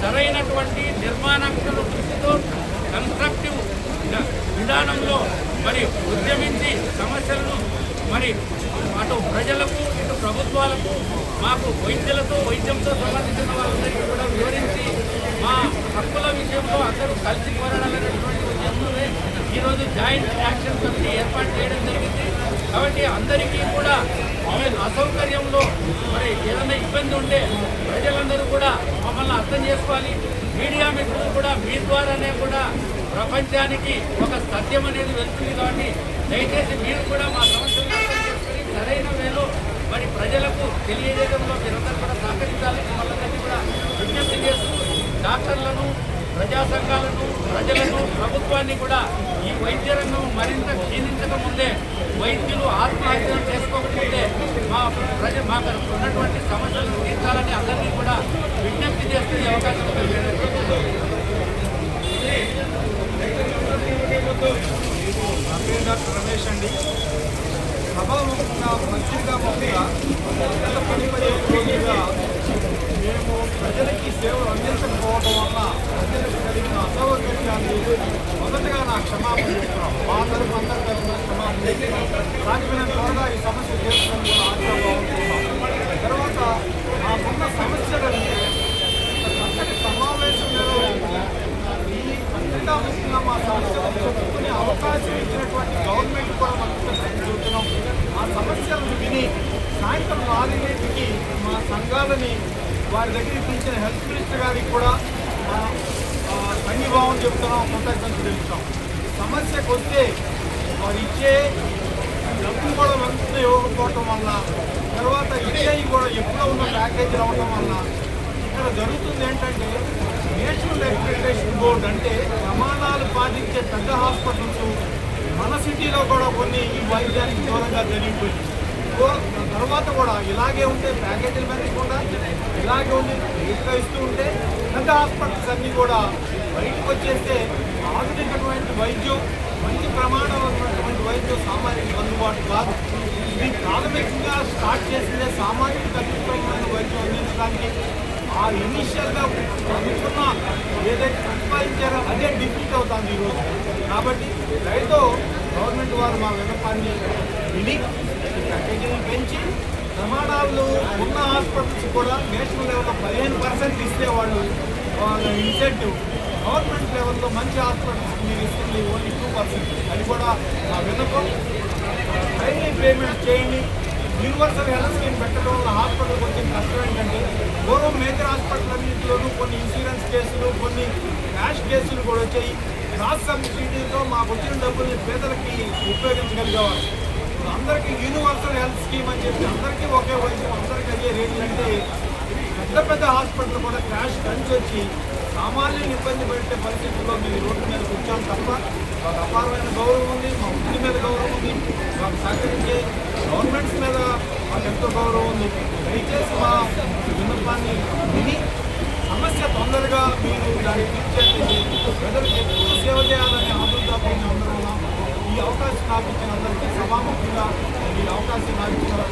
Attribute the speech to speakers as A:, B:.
A: సరైనటువంటి నిర్మాణాత్మక కృషితో కన్స్ట్రక్టివ్ విధానంలో మరి ఉద్యమించి సమస్యలను మరి అటు ప్రజలకు ఇటు ప్రభుత్వాలకు మాకు వైద్యులతో వైద్యంతో సంబంధించిన వాళ్ళందరికీ కూడా వివరించి మా హక్కుల విషయంలో అందరూ కలిసి పోరాడాలనేటువంటి ఉద్యమంలోనే ఈరోజు జాయింట్ యాక్షన్ కమిటీ ఏర్పాటు చేయడం జరిగింది. కాబట్టి అందరికీ కూడా అసౌకర్యంలో మరి ఏదైనా ఇబ్బంది ఉంటే ప్రజలందరూ కూడా మమ్మల్ని అర్థం చేసుకోవాలి. మీడియా మిత్రులు కూడా మీ ద్వారానే కూడా ప్రపంచానికి ఒక సత్యం అనేది వెళ్తుంది కాబట్టి దయచేసి మీరు కూడా మా సమస్యలను అర్థం సరైన వేలో మరి ప్రజలకు తెలియజేయడంలో మీరందరూ కూడా సహకరించాలి. వాళ్ళందరినీ కూడా విజ్ఞప్తి చేస్తూ డాక్టర్లను ప్రజా సంఘాలను ప్రజలను ప్రభుత్వాన్ని కూడా ఈ వైద్య రంగం మరింత క్షీణించక ముందే వైద్యులు ఆత్మహత్యలు చేసుకోకపోతే మా ప్రజ మాకు ఉన్నటువంటి సమస్యలను తీర్చాలని అందరినీ కూడా విజ్ఞప్తి చేస్తే అవకాశం
B: డాక్టర్ రమేష్ అండి సభాముఖంగా మంత్రిగా ముఖ్యంగా గత పది పదిహేను రోజులుగా మేము ప్రజలకి సేవలు అందించకపోవడం వల్ల ప్రజలకు కలిగిన అసౌకర్యాన్ని మొదటగా నా క్షమాపణ మా తరపు అందరి తరఫున క్షమాపణ చెప్తున్నాం సాధ్యమైనంత త్వరగా ఈ సమస్య తీర్చడానికి తర్వాత ఆ మాకున్న సమస్యలని చక్కటి సమావేశం ఈ పత్రికా ముఖ్యంగా మా సమస్యలను చెప్పుకునే అవకాశం ఇచ్చినటువంటి గవర్నమెంట్ కూడా మనకు చూస్తున్నాం ఆ సమస్యలను విని సాయంత్రం నాలుగింటికి మా సంఘాలని వారి దగ్గరికి పిలిచిన హెల్త్ మినిస్టర్ గారికి కూడా మా సంఘీభావం చెప్తున్నాం కృతజ్ఞతలు తెలుపుతాం. సమస్యకు వస్తే వారు ఇచ్చే డబ్బులు కూడా వెంటనే ఇవ్వకపోవటం వల్ల. తర్వాత ఇచ్చేవి కూడా ఎప్పుడో ఉన్న ప్యాకేజీలు అవ్వటం వల్ల ఇక్కడ జరుగుతుంది ఏంటంటే నేషనల్ అక్రిడిటేషన్ బోర్డు అంటే ప్రమాణాలు పాటించే పెద్ద హాస్పిటల్స్ మన సిటీలో కూడా కొన్ని ఈ వైద్యానికి దూరంగా జరిగిపోయింది. తర్వాత కూడా ఇలాగే ఉంటే ప్యాకేజీలు కూడా ఇలాగే ఉండి ఇస్తూ ఉంటే పెద్ద హాస్పిటల్స్ అన్నీ కూడా బయటకు వచ్చేస్తే ఆధునికమైన వైద్యం మంచి ప్రమాణమైనటువంటి వైద్యం సామాన్యులకు అందుబాటు కాదు. ఇది ప్రాథమికంగా స్టార్ట్ చేసిందే సామాజిక అత్యుత్తమమైన వైద్యం అందించడానికి. ఆ ఇనిషియల్గా అనుకున్న ఏదైతే ప్రతిపాదించారో అదే డిఫీట్ అవుతుంది ఈరోజు. కాబట్టి రైతు గవర్నమెంట్ వారు మా విన్నపాన్ని విని ప్యాకేజీని పెంచి ప్రమాణాలు ఉన్న హాస్పిటల్స్ కూడా నేషనల్ లెవెల్లో పదిహేను పర్సెంట్ ఇస్తే వాళ్ళు వాళ్ళ ఇన్సెంటివ్ గవర్నమెంట్ లెవెల్లో మంచి హాస్పిటల్స్ మీరు ఇస్తుంది ఓన్లీ టూ పర్సెంట్. అది కూడా మా విన్నపం. టైమ్లీ పేమెంట్ చేయండి. యూనివర్సల్ హెల్త్ స్కీమ్ పెట్టడం వల్ల హాస్పిటల్కి కొంచెం కష్టం ఏంటంటే పూర్వం మేజర్ హాస్పిటల్ అన్నింటిలోనూ కొన్ని ఇన్సూరెన్స్ కేసులు కొన్ని క్యాష్ కేసులు కూడా వచ్చాయి. క్రాస్ సబ్సిడీతో మాకు వచ్చిన డబ్బుల్ని పేదలకి ఉపయోగించగలిగేవారు. అందరికీ యూనివర్సల్ హెల్త్ స్కీమ్ అని చెప్పి అందరికీ ఒకే వయసు అందరికీ అయ్యే రేట్లు అంటే పెద్ద పెద్ద హాస్పిటల్ కూడా క్రాష్ కంచి వచ్చి సామాన్యులను ఇబ్బంది పెట్టే పరిస్థితుల్లో మేము రోడ్డు మీద కూర్చోం తప్ప మాకు అపారమైన గౌరవం ఉంది మా వృద్ధి మీద గౌరవం ఉంది మాకు సహకరించే గవర్నమెంట్స్ మీద మాకు ఎంతో గౌరవం ఉంది. దయచేసి మా విన్నపాన్ని విని సమస్య తొందరగా మీరు దాన్ని తీర్చేసి ప్రజలకు ఎక్కువ సేవ చేయాలని ఆదుర్దాపం అందరూ ఈ అవకాశం నాకు ఇచ్చిన అందరికీ సభాముఖంగా ఈ అవకాశం నాకు ఇచ్చిన